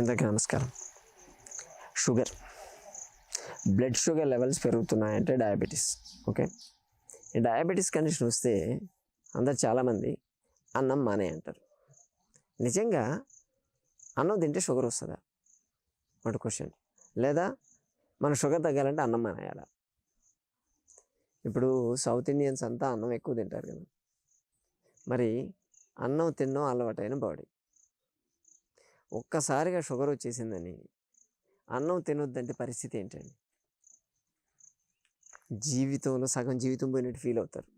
అందరికీ నమస్కారం. Sugar. Blood sugar levels పెరుగుతున్నాయంటే డయాబెటీస్. ఓకే? ఈ డయాబెటీస్ కండిషన్ వస్తే అందరు చాలామంది అన్నం మానే అంటారు. నిజంగా అన్నం తింటే షుగర్ వస్తుందా? ఒకటి క్వశ్చన్ లేదా మన షుగర్ తగ్గాలంటే అన్నం మానేయాలా? ఇప్పుడు సౌత్ ఇండియన్స్ అంతా అన్నం ఎక్కువ తింటారు కదా. మరి అన్నం తినడం అలవాటైన బాడీ. ఒక్కసారిగా షుగర్ వచ్చేసిందని అన్నం తినొద్దంటే పరిస్థితి ఏంటండి? జీవితంలో సగం జీవితం పోయినట్టు ఫీల్ అవుతారు.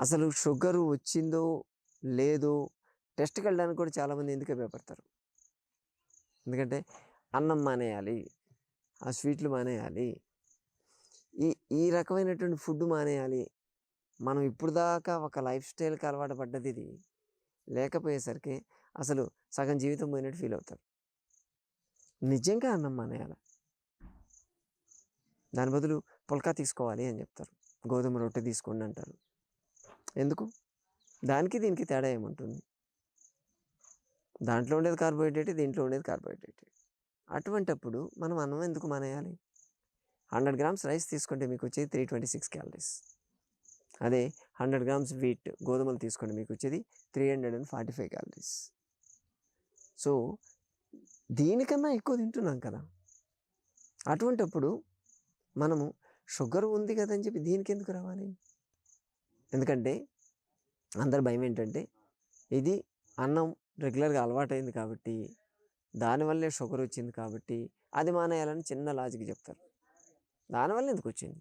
అసలు షుగర్ వచ్చిందో లేదో టెస్ట్కి వెళ్ళడానికి కూడా చాలామంది ఎందుకే భయపడతారు? ఎందుకంటే అన్నం మానేయాలి ఆ స్వీట్లు మానేయాలి ఈ ఈ రకమైనటువంటి ఫుడ్ మానేయాలి. మనం ఇప్పుడు దాకా ఒక లైఫ్ స్టైల్కి అలవాటు పడ్డది ఇది. లేకపోయేసరికి అసలు సగం జీవితం పోయినట్టు ఫీల్ అవుతారు. నిజంగా అన్నం మానేయాలి? దాని బదులు పుల్కా తీసుకోవాలి అని చెప్తారు. గోధుమ రొట్టె తీసుకోండి అంటారు. ఎందుకు? దానికి దీనికి తేడా ఏముంటుంది? దాంట్లో ఉండేది కార్బోహైడ్రేట్ దీంట్లో ఉండేది కార్బోహైడ్రేట్. అటువంటప్పుడు మనం అన్నం ఎందుకు మానేయాలి? హండ్రెడ్ గ్రామ్స్ రైస్ తీసుకుంటే మీకు వచ్చేది త్రీ ట్వంటీ సిక్స్ క్యాలరీస్. అదే హండ్రెడ్ గ్రామ్స్ వీట్ గోధుమలు తీసుకోండి మీకు వచ్చేది three hundred and forty five calories. So దీనికన్నా ఎక్కువ తింటున్నాం కదా. అటువంటప్పుడు మనము షుగర్ ఉంది కదా అని చెప్పి దీనికి ఎందుకు రావాలి? ఎందుకంటే అందరి భయం ఏంటంటే ఇది అన్నం రెగ్యులర్గా అలవాటైంది కాబట్టి దానివల్లే షుగర్ వచ్చింది కాబట్టి అది మానేయాలని చిన్న లాజిక్ చెప్తారు. దానివల్ల ఎందుకు వచ్చింది?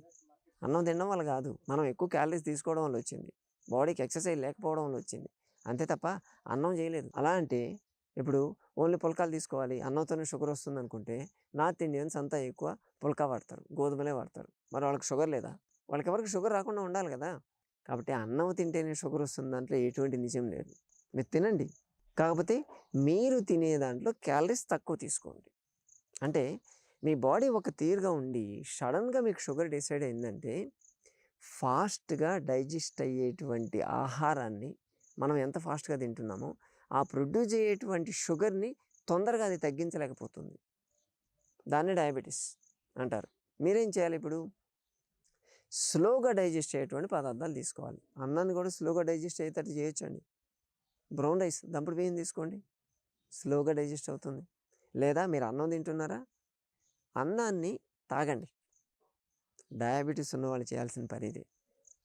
అన్నం తినడం వల్ల కాదు. మనం ఎక్కువ క్యాలరీస్ తీసుకోవడం వల్ల వచ్చింది. బాడీకి ఎక్సర్సైజ్ లేకపోవడం వల్ల వచ్చింది. అంతే తప్ప అన్నం చేయలేదు. అలా అంటే ఇప్పుడు ఓన్లీ పుల్కాలు తీసుకోవాలి. అన్నంతోనే షుగర్ వస్తుంది అనుకుంటే నార్త్ ఇండియన్స్ అంతా ఎక్కువ పుల్కా వాడతారు. గోధుమలే వాడతారు. మరి వాళ్ళకి షుగర్ లేదా? వాళ్ళకి ఎవరికి షుగర్ రాకుండా ఉండాలి కదా. కాబట్టి అన్నం తింటేనే షుగర్ వస్తుంది దాంట్లో ఎటువంటి నిజం లేదు. మీరు తినండి. కాకపోతే మీరు తినే దాంట్లో క్యాలరీస్ తక్కువ తీసుకోండి. అంటే మీ బాడీ ఒక తీరుగా ఉండి సడన్గా మీకు షుగర్ డిసైడ్ అయిందంటే ఫాస్ట్గా డైజెస్ట్ అయ్యేటువంటి ఆహారాన్ని మనం ఎంత ఫాస్ట్గా తింటున్నామో ఆ ప్రొడ్యూస్ అయ్యేటువంటి షుగర్ని తొందరగా అది తగ్గించలేకపోతుంది. దాన్ని డయాబెటీస్ అంటారు. మీరేం చేయాలి ఇప్పుడు? స్లోగా డైజెస్ట్ అయ్యేటువంటి పదార్థాలు తీసుకోవాలి. అన్నాన్ని కూడా స్లోగా డైజెస్ట్ అయ్యేటట్టు చేయొచ్చండి. బ్రౌన్ రైస్ దంపుడు బియ్యం తీసుకోండి. స్లోగా డైజెస్ట్ అవుతుంది. లేదా మీరు అన్నం తింటున్నారా? అన్నాన్ని తాగండి. డయాబెటీస్ ఉన్న వాళ్ళు చేయాల్సిన పని ఇది.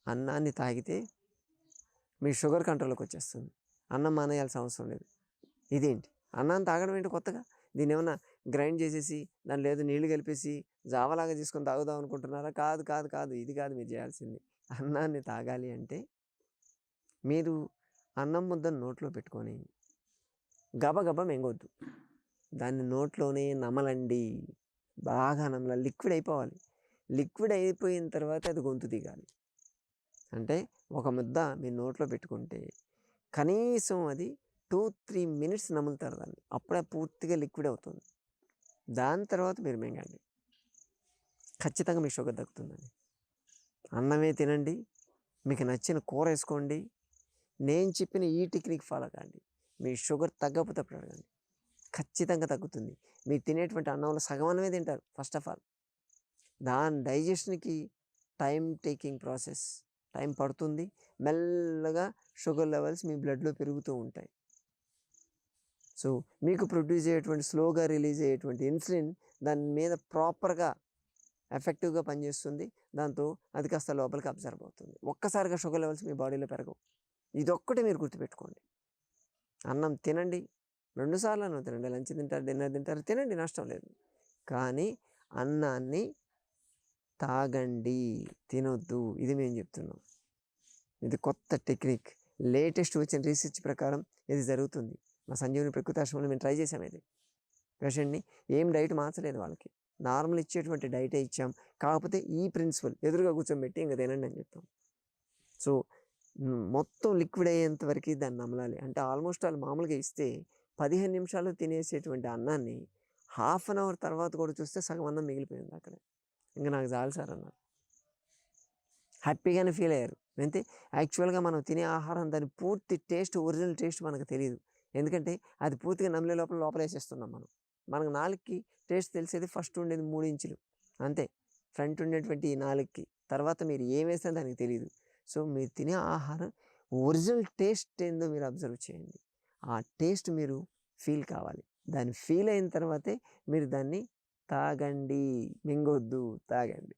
అన్నాన్ని తాగితే మీ షుగర్ కంట్రోల్కి వచ్చేస్తుంది అన్నం మానేయాల్సిన అవసరం లేదు. ఇదేంటి? అన్నాన్ని తాగడం ఏంటి కొత్తగా? దీన్ని ఏమన్నా గ్రైండ్ చేసేసి దాని లేదు నీళ్ళు కలిపేసి జావలాగా తీసుకొని తాగుదాం అనుకుంటున్నారా? కాదు కాదు కాదు. ఇది కాదు మీరు చేయాల్సింది. అన్నాన్ని తాగాలి అంటే మీరు అన్నం ముద్దను నోట్లో పెట్టుకొని గబగబ మెంగొద్దు. దాన్ని నోట్లోనే నమలండి. బాగా నమల లిక్విడ్ అయిపోవాలి. లిక్విడ్ అయిపోయిన తర్వాత అది గొంతు దిగాలి. అంటే ఒక ముద్ద మీ నోట్లో పెట్టుకుంటే కనీసం అది టూ త్రీ మినిట్స్ నములుతారు దాన్ని అప్పుడే పూర్తిగా లిక్విడ్ అవుతుంది. దాని తర్వాత మీరు మింగండి. ఖచ్చితంగా మీ షుగర్ తగ్గుతుందండి. అన్నమే తినండి. మీకు నచ్చిన కూర వేసుకోండి. నేను చెప్పిన ఈ టెక్నిక్ ఫాలో కాండి. మీ షుగర్ తగ్గకపోతే అప్పుడు అడగండి. ఖచ్చితంగా తగ్గుతుంది. మీరు తినేటువంటి అన్నంలో సగం అన్నమే తింటారు ఫస్ట్ ఆఫ్ ఆల్. దాని డైజెషన్కి టైం టేకింగ్ ప్రాసెస్ టైం పడుతుంది. మెల్లగా షుగర్ లెవెల్స్ మీ బ్లడ్లో పెరుగుతూ ఉంటాయి. సో మీకు ప్రొడ్యూస్ అయ్యేటువంటి స్లోగా రిలీజ్ అయ్యేటువంటి ఇన్సులిన్ దాని మీద ప్రాపర్గా ఎఫెక్టివ్గా పనిచేస్తుంది. దాంతో అది కాస్త లోపలికి అబ్జర్వ్ అవుతుంది. ఒక్కసారిగా షుగర్ లెవెల్స్ మీ బాడీలో పెరగవు. ఇదొక్కటే మీరు గుర్తుపెట్టుకోండి. అన్నం తినండి రెండుసార్లు అన్నం తినండి లంచ్ తింటారు డిన్నర్ తింటారు తినండి నష్టం లేదు. కానీ అన్నాన్ని తాగండి తినొద్దు ఇది మేము చెప్తున్నాం. ఇది కొత్త టెక్నిక్. లేటెస్ట్ వచ్చిన రీసెర్చ్ ప్రకారం ఇది జరుగుతుంది. మా సంజీవుని ప్రకృతి ఆశ్రమంలో మేము ట్రై చేసాం ఇది. పేషెంట్ని ఏం డైట్ మార్చలేదు వాళ్ళకి. నార్మల్ ఇచ్చేటువంటి డైటే ఇచ్చాం. కాకపోతే ఈ ప్రిన్సిపల్ ఎదురుగా కూర్చోబెట్టి ఇంకా తినండి అని చెప్తాం. సో మొత్తం లిక్విడ్ అయ్యేంత వరకు దాన్ని నమలాలి. అంటే ఆల్మోస్ట్ వాళ్ళు మామూలుగా ఇస్తే పదిహేను నిమిషాలు తినేసేటువంటి అన్నాన్ని హాఫ్ అన్ అవర్ తర్వాత కూడా చూస్తే సగం అన్నం మిగిలిపోయింది అక్కడే. ఇంకా నాకు చాలు సార్ అన్నారు. హ్యాపీగానే ఫీల్ అయ్యారు. అయితే యాక్చువల్గా మనం తినే ఆహారం దాని పూర్తి టేస్ట్ ఒరిజినల్ టేస్ట్ మనకు తెలియదు ఎందుకంటే అది పూర్తిగా నమిలే లోపల లోపలేసేస్తున్నాం మనం. మనకు నాలుగుకి టేస్ట్ తెలిసేది ఫస్ట్ ఉండేది మూడు ఇంచులు. అంతే. ఫ్రంట్ ఉండేటువంటి ఈ నాలుగుకి. తర్వాత మీరు ఏం వేసినా దానికి తెలియదు సో మీరు తినే ఆహారం ఒరిజినల్ టేస్ట్ ఏందో మీరు అబ్జర్వ్ చేయండి. ఆ టేస్ట్ మీరు ఫీల్ కావాలి. దాన్ని ఫీల్ అయిన తర్వాతే మీరు దాన్ని తాగండి. మింగొద్దు. తాగండి.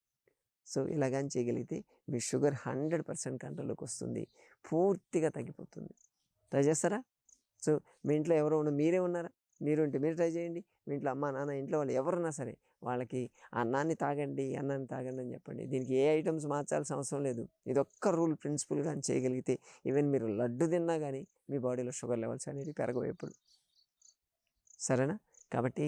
సో ఇలాగని చేయగలిగితే మీ షుగర్ హండ్రెడ్ పర్సెంట్ కంట్రోల్లోకి వస్తుంది. పూర్తిగా తగ్గిపోతుంది. ట్రై చేస్తారా? సో మీ ఇంట్లో ఎవరో ఉన్న మీరే ఉన్నారా? మీరుంటే మీరు ట్రై చేయండి. మీ ఇంట్లో అమ్మ నాన్న ఇంట్లో వాళ్ళు ఎవరున్నా సరే వాళ్ళకి అన్నాన్ని తాగండి అన్నాన్ని తాగండి అని చెప్పండి. దీనికి ఏ ఐటమ్స్ మార్చాల్సిన అవసరం లేదు. ఇది ఒక్క రూల్ ప్రిన్సిపల్ కానీ చేయగలిగితే ఈవెన్ మీరు లడ్డు తిన్నా కానీ మీ బాడీలో షుగర్ లెవెల్స్ అనేవి పెరగవు ఎప్పుడు. సరేనా? కాబట్టి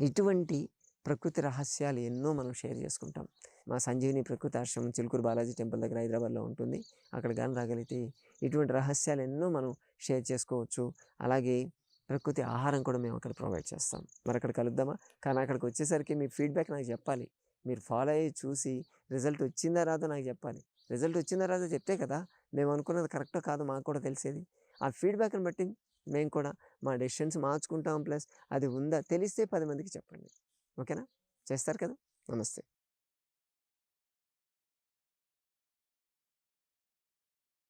ఇటువంటి ప్రకృతి రహస్యాలు ఎన్నో మనం షేర్ చేసుకుంటాం. మా సంజీవిని ప్రకృతి ఆశ్రమం చిలుకూరు బాలాజీ టెంపుల్ దగ్గర హైదరాబాద్లో ఉంటుంది. అక్కడ కానీ రాగలిగితే ఇటువంటి రహస్యాలు ఎన్నో మనం షేర్ చేసుకోవచ్చు. అలాగే ప్రకృతి ఆహారం కూడా మేము అక్కడ ప్రొవైడ్ చేస్తాం. మరి అక్కడ కలుద్దామా? కానీ అక్కడికి వచ్చేసరికి మీ ఫీడ్బ్యాక్ నాకు చెప్పాలి. మీరు ఫాలో అయ్యి చూసి రిజల్ట్ వచ్చిందా రాదో నాకు చెప్పాలి. రిజల్ట్ వచ్చిందా రాదో చెప్తే కదా మేము అనుకున్నది కరెక్టో కాదు మాకు కూడా తెలిసేది. ఆ ఫీడ్బ్యాక్ని బట్టి మేము కూడా మా డెసిషన్స్ మార్చుకుంటాం ప్లస్ అది ఉందా తెలిస్తే పది మందికి చెప్పండి. ఓకేనా? చేస్తారు కదా? నమస్తే.